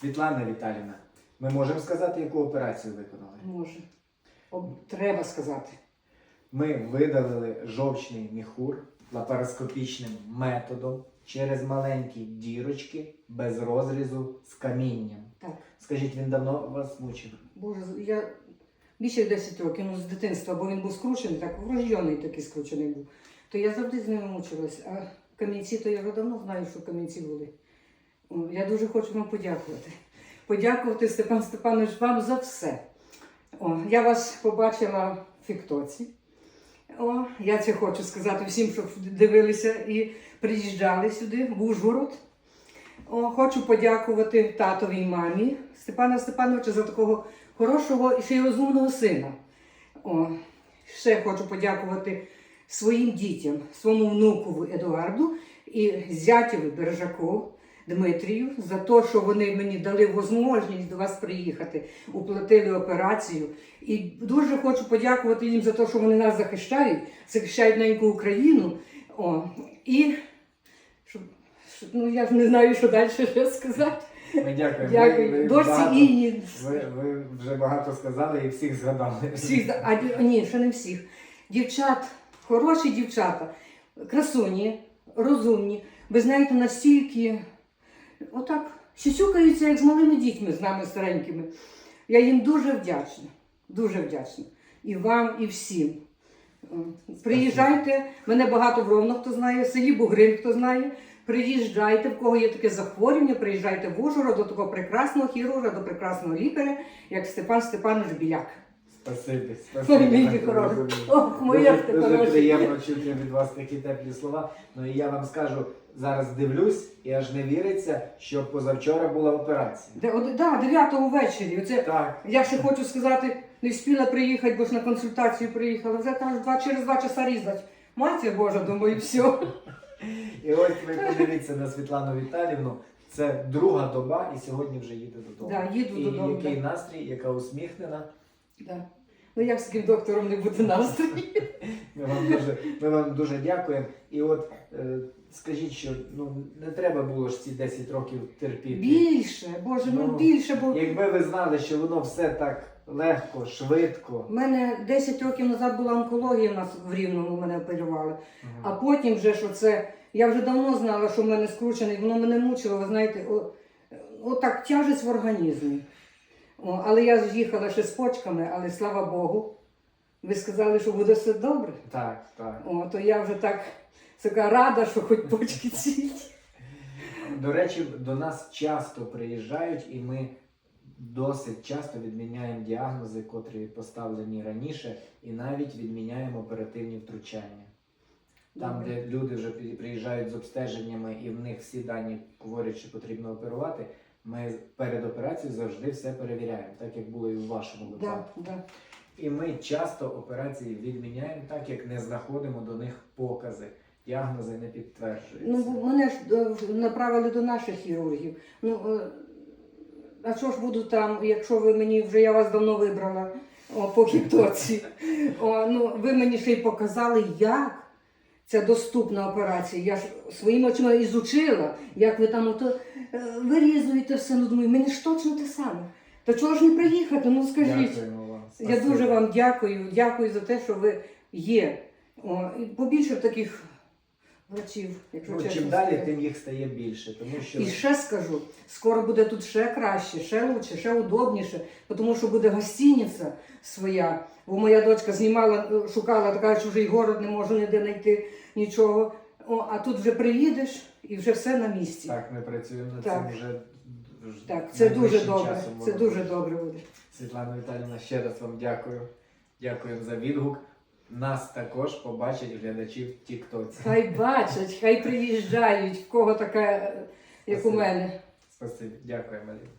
Світлана Віталіївна, ми можемо сказати, яку операцію виконали? Може. Об- Треба сказати. Ми видалили жовчний міхур лапароскопічним методом через маленькі дірочки без розрізу з камінням. Так. Скажіть, він давно вас мучив? Боже, я більше як 10 років, ну з дитинства, бо він був скручений, так врождений такий скручений був. То я завжди з ними мучилась. А камінці, то я вже давно знаю, що камінці були. Я дуже хочу вам подякувати. Подякувати, Степан Степанович, вам за все. О, я вас побачила в Фіктоці. О, я це хочу сказати всім, щоб дивилися і приїжджали сюди, в Ужгород. О, хочу подякувати татовій мамі Степана Степановича за такого хорошого і ще й розумного сина. О, ще хочу подякувати своїм дітям, своєму внукову Едуарду і зятєві Бережаку Дмитрію за те, що вони мені дали можливість до вас приїхати, уплатили операцію. І дуже хочу подякувати їм за те, що вони нас захищають, захищають неньку Україну. О, і щоб, ну, я ж не знаю, що далі ще сказати. Ми дякуємо. Дякую. Ви, ви, Досі багато, Інні. ви, ви вже багато сказали і всіх згадали. Всіх, а ні, ще не всіх. Дівчат, хороші дівчата, красуні, розумні. Ви знаєте, настільки отак сюсюкаються, як з малими дітьми, з нами старенькими. Я їм дуже вдячна. Дуже вдячна. І вам, і всім. Приїжджайте, мене багато в Ровно, хто знає, в селі Бугрин, хто знає. Приїжджайте, в кого є таке захворювання, приїжджайте в Ужгород до такого прекрасного хірурга, до прекрасного лікаря, як Степан Степанович Біляк. Спасибі, Ой, спасибі. мій Дуже- хороший. Ох, моя ж ти Дуже приємно чути від вас такі теплі слова. Ну і я вам скажу, зараз дивлюсь і аж не віриться, що позавчора була операція. Де, от, да, 9 ввечері. Оце, Так, я ще хочу сказати, не встигла приїхати, бо ж на консультацію приїхала. Вже кажуть, два, через два часа різать. Матір Божа, думаю, все. і ось ви подивіться на Світлану Віталівну. Це друга доба, і сьогодні вже їде додому. Да, їду і додому, який настрій, яка усміхнена. Да. Ну як з таким доктором не бути настрій? Ми вам дуже, ми вам дуже дякуємо. І от е, скажіть, що ну не треба було ж ці 10 років терпіти. Більше, Боже, ну, Ну, більше, бо Якби ви знали, що воно все так легко, швидко. в мене 10 років назад була онкологія, у нас в Рівному мене оперували. А Ага. потім вже що це. Я вже давно знала, що в мене скручений, воно мене мучило, ви знаєте, о, отак тяжесть в організмі. О, але я з'їхала ще з почками, але слава Богу. Ви сказали, що буде все добре. Так, так. О, то я вже так така рада, що хоч почки цілі. До речі, до нас часто приїжджають, і ми досить часто відміняємо діагнози, котрі поставлені раніше, і навіть відміняємо оперативні втручання. Там, де люди вже приїжджають з обстеженнями, і в них всі дані говорять, що потрібно оперувати. Ми перед операцією завжди все перевіряємо, так як було і в вашому випадку. да. І ми часто операції відміняємо, так як не знаходимо до них покази. Діагнози не підтверджуються. Ну, мене ж е, направили до наших хірургів. Ну, е, а що ж буду там, якщо ви мені вже я вас давно вибрала о, по хітоці. О, ну, ви мені ще й показали, як ця доступна операція. Я ж своїми очима ізучила, як ви там ото, вирізуєте все. Ну, думаю, мені ж точно те саме. То чого ж не приїхати? Ну скажіть. Дякуємо вам. Я Спасибо. дуже вам дякую, дякую за те, що ви є. О, і побільше таких врачів, якщо Ну, чесно. чим далі, сказати. тим їх стає більше, тому що І ще скажу, скоро буде тут ще краще, ще лучше, ще удобніше, тому що буде гостиниця своя. Бо моя дочка знімала, е, шукала, така чужий город, не можу ніде знайти нічого. О, а тут вже приїдеш і вже все на місці. так ми працюємо над Так. цим вже вже Так, це дуже найближчим добре. часом, Це дуже добре буде. Світлана Віталіївна, ще раз вам дякую. Дякуємо за відгук. Нас також побачать глядачі в Тіктоці. Хай бачать, хай приїжджають, в кого така, е, як у Спасибо. мене. Спасибі, дякуємо. Аліна.